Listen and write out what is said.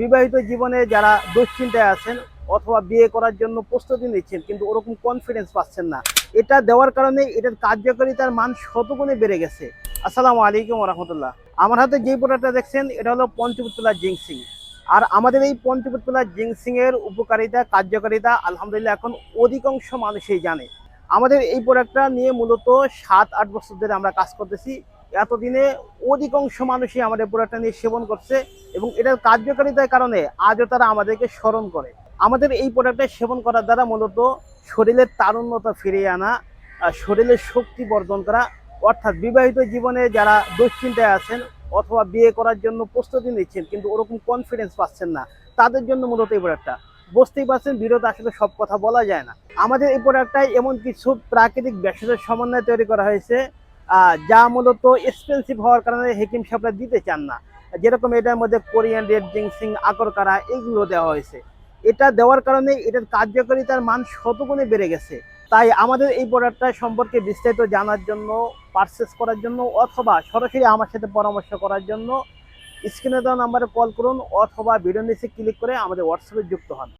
বিবাহিত জীবনে যারা দুশ্চিন্তায় আছেন অথবা বিয়ে করার জন্য প্রস্তুতি নিচ্ছেন, কিন্তু ওরকম কনফিডেন্স পাচ্ছেন না। এটা দেওয়ার কারণে এটার কার্যকারিতার মান শতগুণে বেড়ে গেছে। আসসালামু আলাইকুম রহমতুল্লাহ আমার হাতে যে প্রোডাক্টটা দেখছেন, এটা হলো পঞ্চপুতলা জিংসিং আর আমাদের এই পঞ্চপুতলা জিংসিং এর উপকারিতা, কার্যকারিতা আলহামদুলিল্লাহ এখন অধিকাংশ মানুষই জানে। আমাদের এই প্রোডাক্টটা নিয়ে মূলত সাত আট বছর ধরে আমরা কাজ করতেছি। এতদিনে অধিকাংশ মানুষই আমাদের প্রোডাক্টটা নিয়ে সেবন করছে এবং এটার কার্যকারিতার কারণে আজও তারা আমাদেরকে স্মরণ করে। আমাদের এই প্রোডাক্টটা সেবন করার দ্বারা মূলত শরীরের তারুণ্যতা ফিরিয়ে আনা শরীরের শক্তি বর্ধন করা, অর্থাৎ বিবাহিত জীবনে যারা দুশ্চিন্তায় আছেন অথবা বিয়ে করার জন্য প্রস্তুতি নিচ্ছেন কিন্তু ওরকম কনফিডেন্স পাচ্ছেন না, তাদের জন্য মূলত এই প্রোডাক্টটা বুঝতেই পারছেন, বিরোধ আসলে সব কথা বলা যায় না। আমাদের এই প্রোডাক্টটাই এমন কিছু প্রাকৃতিক ভেষজের সমন্বয়ে তৈরি করা হয়েছে যা মূলত এক্সপেন্সিভ হওয়ার কারণে হেকিম সাহেবরা দিতে চান না। যেরকম এটার মধ্যে কোরিয়ান রেড জিংসিং আকরকারা এগুলো দেওয়া হয়েছে। এটা দেওয়ার কারণে এটার কার্যকারিতার মান শতগুণে বেড়ে গেছে। তাই আমাদের এই প্রোডাক্টটা সম্পর্কে বিস্তারিত জানার জন্য পারচেস করার জন্য অথবা সরাসরি আমার সাথে পরামর্শ করার জন্য স্ক্রিনে দেওয়া নাম্বারে কল করুন অথবা ভিডিও নিচে ক্লিক করে আমাদের হোয়াটসঅ্যাপে যুক্ত হন।